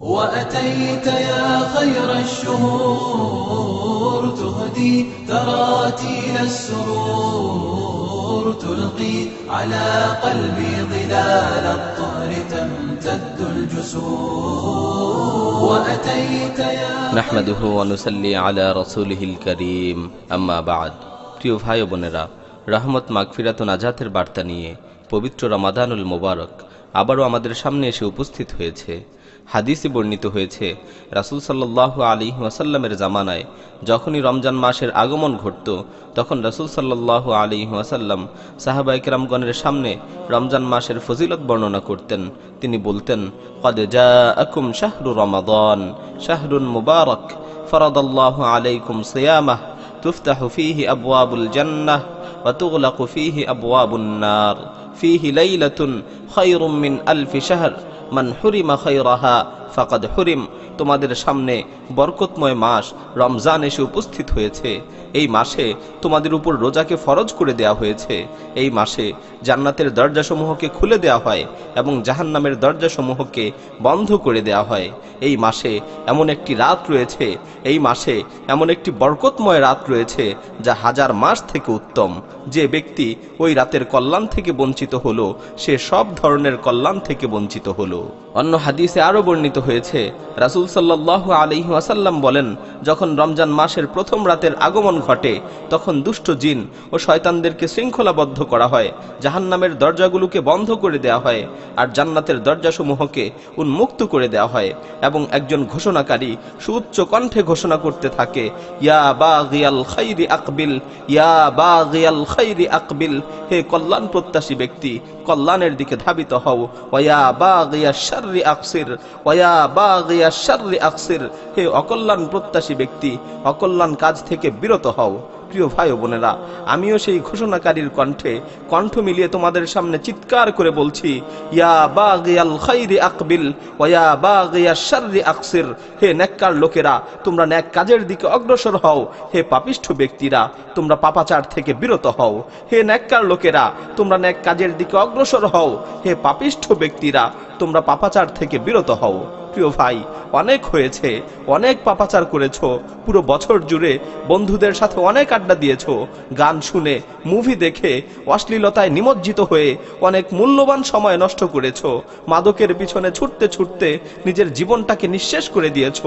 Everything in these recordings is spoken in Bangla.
وأتيت يا خير الشهور تهدي تراتيل السرور تلقي على قلبي ظلال الطهر تمتد الجسور وأتيت يا নাহমাদুহু অনুসাল্লি আলা রসুলহিল করিম আম্মা বাদ প্রিয় ভাই ও বোনেরা রহমত মাগফিরাত ও নাজাতের বার্তা নিয়ে পবিত্র রমাদানুল মোবারক আবারও আমাদের সামনে এসে উপস্থিত হয়েছে হাদিসে বর্ণিত হয়েছে রাসূল সাল্লাল্লাহু আলী ওয়াসাল্লামের জামানায় যখনই রমজান মাসের আগমন ঘটত তখন রাসূল সাল্লাল্লাহু আলী ওয়াসাল্লাম সাহাবাই কেরামগণের সামনে রমজান মাসের ফজিলত বর্ণনা করতেন তিনি বলতেন কদ জাআকুম শাহরু রমাদান শাহরুন মুবারক فرض الله عليكم صيامه تفتح فيه أبواب الجنة وتغلق فيه أبواب النار فيه ليلة خير من ألف شهر من حرم خيرها. ফাকাদ হরিম, তোমাদের সামনে বরকতময় মাস রমজান এসে উপস্থিত হয়েছে। এই মাসে তোমাদের উপর রোজাকে ফরজ করে দেয়া হয়েছে। এই মাসে জান্নাতের দরজাসমূহকে খুলে দেয়া হয় এবং জাহান্নামের দরজাসমূহকে বন্ধ করে দেয়া হয়। এই মাসে এমন একটি রাত রয়েছে, এই মাসে এমন একটি বরকতময় রাত রয়েছে, যা হাজার মাস থেকে উত্তম। যে ব্যক্তি ওই রাতের কল্যাণ থেকে বঞ্চিত হলো, সে সব ধরনের কল্যাণ থেকে বঞ্চিত হলো। অন্য হাদিসে আরও বর্ণিত হয়েছে। রাসূল সাল্লাল্লাহু আলাইহি ওয়াসাল্লাম বলেন, যখন রমজান মাসের প্রথম রাতের আগমন ঘটে, তখন দুষ্ট জিন ও শয়তানদেরকে শৃঙ্খলাবদ্ধ করা হয়, জাহান্নামের দরজাগুলোকে বন্ধ করে দেওয়া হয় আর জান্নাতের দরজাসমূহকে উন্মুক্ত করে দেওয়া হয় এবং একজন ঘোষণাকারী সুউচ্চ কণ্ঠে ঘোষণা করতে থাকে, ইয়া বাগিয়াল খাইরি আকবিল, ইয়া বাগিয়াল খাইরি আকবিল, হে কল্যাণ প্রত্যাশী ব্যক্তি, কল্যাণের দিকে ধাবিত হও, ওয়া বাগিয়া শাররি আকসির, ওয়া হে অকল্যাণ প্রত্যাশী ব্যক্তি অকল্যাণ কাজ থেকে বিরত হও। প্রিয় ভাই বোনেরা, আমিও সেই ঘোষণাকারীর কণ্ঠে কণ্ঠ মিলিয়ে তোমাদের সামনে চিৎকার করে বলছি, ইয়া বাগিয়াল খাইরি আকবিল ওয়া বাগিয়া শাররি আকসির। হে নেককার লোকেরা, তোমরা ন্যাক কাজের দিকে অগ্রসর হও। হে পাপিষ্ঠ ব্যক্তিরা, তোমরা পাপাচার থেকে বিরত হও। হে নেককার লোকেরা, তোমরা ন্যাক কাজের দিকে অগ্রসর হও। হে পাপিষ্ঠ ব্যক্তিরা, তোমরা পাপাচার থেকে বিরত হও। প্রিয় ভাই, অনেক হয়েছে, অনেক পাপাচার করেছ, পুরো বছর জুড়ে বন্ধুদের সাথে অনেক আড্ডা দিয়েছ, গান শুনে মুভি দেখে, অশ্লীলতায় নিমজ্জিত হয়ে অনেক মূল্যবান সময় নষ্ট করেছ, মাদকের পিছনে ছুটতে ছুটতে নিজের জীবনটাকে নিঃশেষ করে দিয়েছ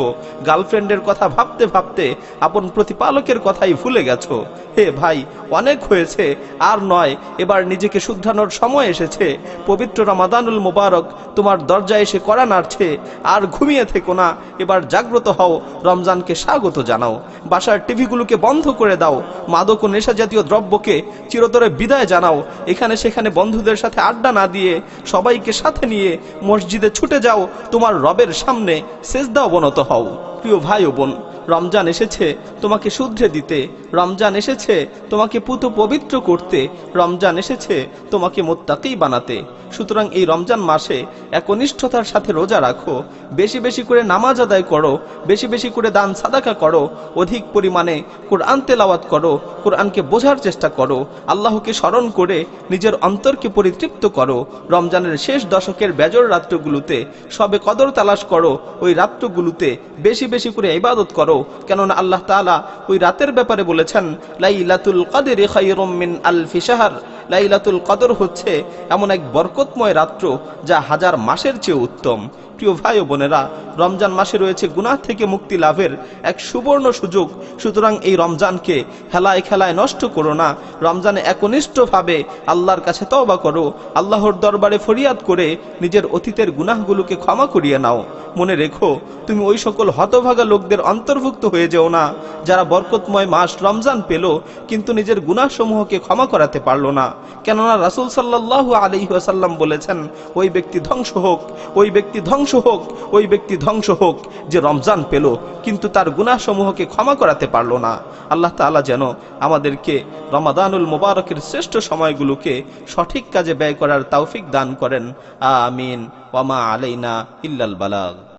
গার্লফ্রেন্ডের কথা ভাবতে ভাবতে আপন প্রতিপালকের কথাই ভুলে গেছো। হে ভাই, অনেক হয়েছে, আর নয়, এবার নিজেকে শুদ্ধানোর সময় এসেছে, পবিত্র রমাদানুল মোবারক তোমার দরজায় এসে করা নাড়ছে, আর ঘুমিয়ে থেকো না। এবার জাগ্রত হও, রমজানকে স্বাগত জানাও। বাসার টিভিগুলোকে বন্ধ করে দাও। মাদক ও নেশা জাতীয় দ্রব্যকে চিরতরে বিদায় জানাও। এখানে সেখানে বন্ধুদের সাথে আড্ডা না দিয়ে সবাইকে সাথে নিয়ে মসজিদে ছুটে যাও। তোমার রবের সামনে সেজদা অবনত হও। প্রিয় ভাই ও বোন, রমজান এসেছে তোমাকে শুধরে দিতে। রমজান এসেছে, তোমাকে পুত পবিত্র করতে। রমজান এসেছে, তোমাকে মোত্তাকি বানাতে। সুতরাং এই রমজান মাসে একনিষ্ঠতার সাথে রোজা রাখো। বেশি বেশি করে নামাজ আদায় করো, বেশি বেশি করে দান সাদাকা করো, অধিক পরিমাণে কোরআন তেলাওয়াত করো, কোরআনকে বোঝার চেষ্টা করো, আল্লাহকে স্মরণ করে নিজের অন্তরকে পরিতৃপ্ত করো। রমজানের শেষ দশকের বেজর রাত্রগুলোতে সবে কদর তালাশ করো, ওই রাত্রগুলোতে বেশি বেশি করে ইবাদত করো, কেননা আল্লাহ তাআলা ওই রাতের ব্যাপারে বলেছেন, লাইলাতুল কাদেরি খাইরুম মিন আলফি শাহর। লাইলাতুল কদর হচ্ছে এমন এক বরকতময় রাত্র যা হাজার মাসের চেয়ে উত্তম। প্রিয় ভাই ও বোনেরা, রমজান মাসে রয়েছে গুনাহ থেকে মুক্তি লাভের এক সুবর্ণ সুযোগ। সুতরাং এই রমজানকে হেলায় খেলায় নষ্ট করো না। রমজানে একনিষ্ঠভাবে আল্লাহর কাছে তওবা করো। আল্লাহর দরবারে ফরিয়াদ করে নিজের অতীতের গুনাহগুলোকে ক্ষমা করিয়ে নাও। মনে রেখো, তুমি ওই সকল হতভাগা লোকদের অন্তর্ভুক্ত হয়ে যেও না, যারা বরকতময় মাস রমজান পেল, কিন্তু নিজের গুনাহসমূহকে ক্ষমা করাতে পারল না। কেননা রাসূল আলাইহি ওয়াসাল্লাম বলেছেন, ওই ব্যক্তি ধ্বংস হোক, ওই ব্যক্তি ধ্বংস হোক, ওই ব্যক্তি ধ্বংস হোক যে রমজান পেল, কিন্তু তার গুনাহসমূহকে ক্ষমা করাতে পারল না। আল্লাহ তালা যেন আমাদেরকে রমাদানুল মোবারকের শ্রেষ্ঠ সময়গুলোকে সঠিক কাজে ব্যয় করার তৌফিক দান করেন। আমিন। ওয়ামা আলাইনা ইল্লাল বালাগ।